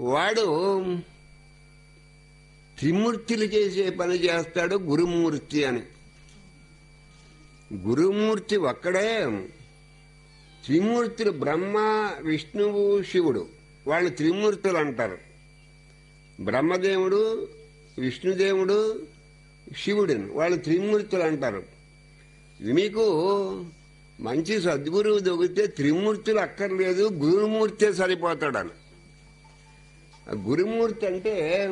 వాడు త్రిమూర్తులు చేసే పని చేస్తాడు గురుమూర్తి అని. గురుమూర్తి ఒక్కడే త్రిమూర్తులు బ్రహ్మ విష్ణువు శివుడు. వాళ్ళు త్రిమూర్తులు అంటారు. బ్రహ్మదేవుడు విష్ణుదేవుడు శివుడిని వాళ్ళు త్రిమూర్తులు అంటారు. మీకు మంచి సద్గురువు దొరికితే త్రిమూర్తులు అక్కర్లేదు గురుమూర్తే సరిపోతాడని అని. గురుమూర్తి అంటే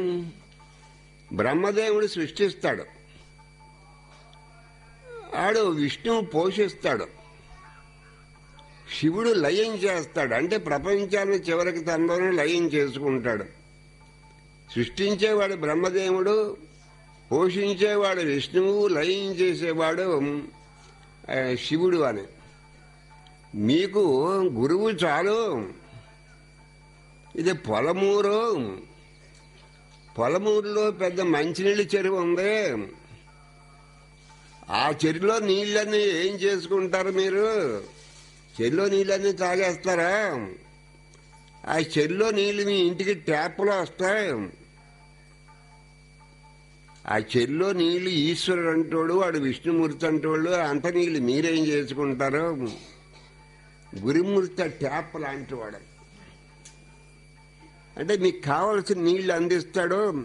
బ్రహ్మదేవుడు సృష్టిస్తాడు. ఆడు విష్ణువు పోషిస్తాడు. శివుడు లయం చేస్తాడు. అంటే ప్రపంచాన్ని చివరికి తనలోనే లయం చేసుకుంటాడు. సృష్టించేవాడు బ్రహ్మదేవుడు పోషించేవాడు విష్ణువు లయం చేసేవాడు శివుడు అని. మీకు గురువు చాలు. ఇది పొలమూరు. పొలమూరులో పెద్ద మంచినీళ్ళ చెరువు ఉంది. ఆ చెరువులో నీళ్ళన్నీ ఏం చేసుకుంటారు మీరు? చెరువులో నీళ్ళన్నీ తాగేస్తారా? ఆ చెరువులో నీళ్ళు మీ ఇంటికి ట్యాప్లో వస్తాయి. ఆ చెరువులో నీళ్ళు ఈశ్వరుడు అంటోడు వాడు విష్ణుమూర్తి అంటోడు అంత నీళ్ళు మీరేం చేసుకుంటారు? గురిమూర్తి ట్యాప్ లాంటి వాడు. అంటే మీకు కావలసిన నీళ్ళు అందిస్తాడు.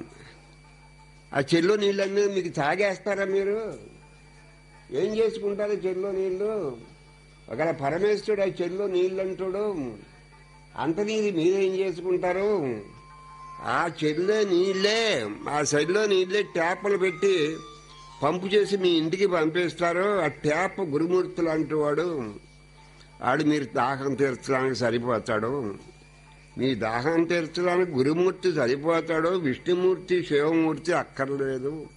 ఆ చెల్లో నీళ్ళన్నీ మీకు తాగేస్తారా మీరు? ఏం చేసుకుంటారు చెల్లో నీళ్ళు ఒకవేళ పరమేశ్వరుడు ఆ చెల్లో నీళ్ళు అంటాడు అంత నీరు మీరేం చేసుకుంటారు? ఆ చెల్లో నీళ్ళే ఆ చెల్లో నీళ్ళే ట్యాప్లు పెట్టి పంపు చేసి మీ ఇంటికి పంపిస్తారు. ఆ ట్యాప్ గురుమూర్తులు అంటువాడు. ఆడు మీరు దాహం తీర్చడానికి సరిపోతాడు. మీ దాహం తీర్చడానికి గురుమూర్తి సరిపోతాడు విష్ణుమూర్తి శివమూర్తి అక్కర్లేదు.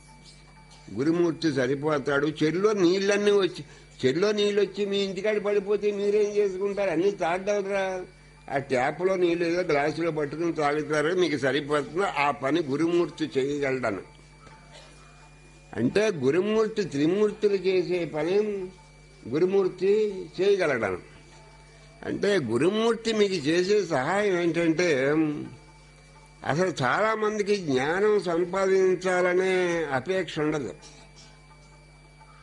గురుమూర్తి సరిపోతాడు. చెల్లో నీళ్ళన్నీ వచ్చి చెల్లో నీళ్ళు వచ్చి మీ ఇంటికాడ పడిపోతే మీరేం చేసుకుంటారు? అన్ని తాగలరా ఆ ట్యాప్లో నీళ్ళు ఏదో గ్లాసులో పట్టుకుని తాగుతారు మీకు సరిపోతుందో ఆ పని గురుమూర్తి చేయగలడను. అంటే గురుమూర్తి త్రిమూర్తులు చేసే పని? గురుమూర్తి చేయగలడను. అంటే గురుమూర్తి మీకు చేసే సహాయం ఏంటంటే అసలు చాలా మందికి జ్ఞానం సంపాదించాలనే అపేక్ష ఉండదు.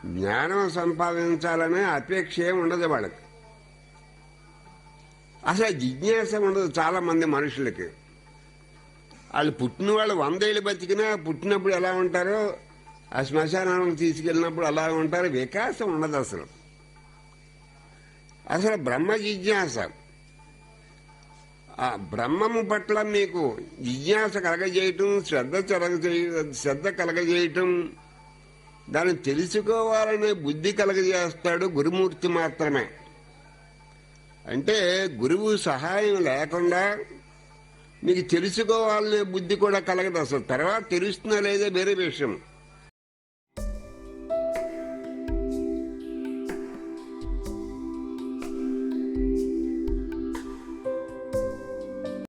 జ్ఞానం సంపాదించాలనే అపేక్ష ఏమి ఉండదు వాళ్ళకి. అసలు జిజ్ఞాస ఉండదు చాలా మంది మనుషులకి. వాళ్ళు పుట్టిన వాళ్ళు వందేళ్ళు బతికినా పుట్టినప్పుడు ఎలా ఉంటారో ఆ శ్మశానానికి తీసుకెళ్ళినప్పుడు అలా ఉంటారు వికాసం ఉండదు అసలు. అసలు బ్రహ్మ జిజ్ఞాస. ఆ బ్రహ్మము పట్ల మీకు జిజ్ఞాస కలగజేయటం శ్రద్ధ కలగజే శ్రద్ధ కలగజేయటం దాన్ని తెలుసుకోవాలనే బుద్ధి కలగజేస్తాడు గురుమూర్తి మాత్రమే. అంటే గురువు సహాయం లేకుండా మీకు తెలుసుకోవాలనే బుద్ధి కూడా కలగదు అసలు. తర్వాత తెలుస్తుందా లేదా వేరే విషయం.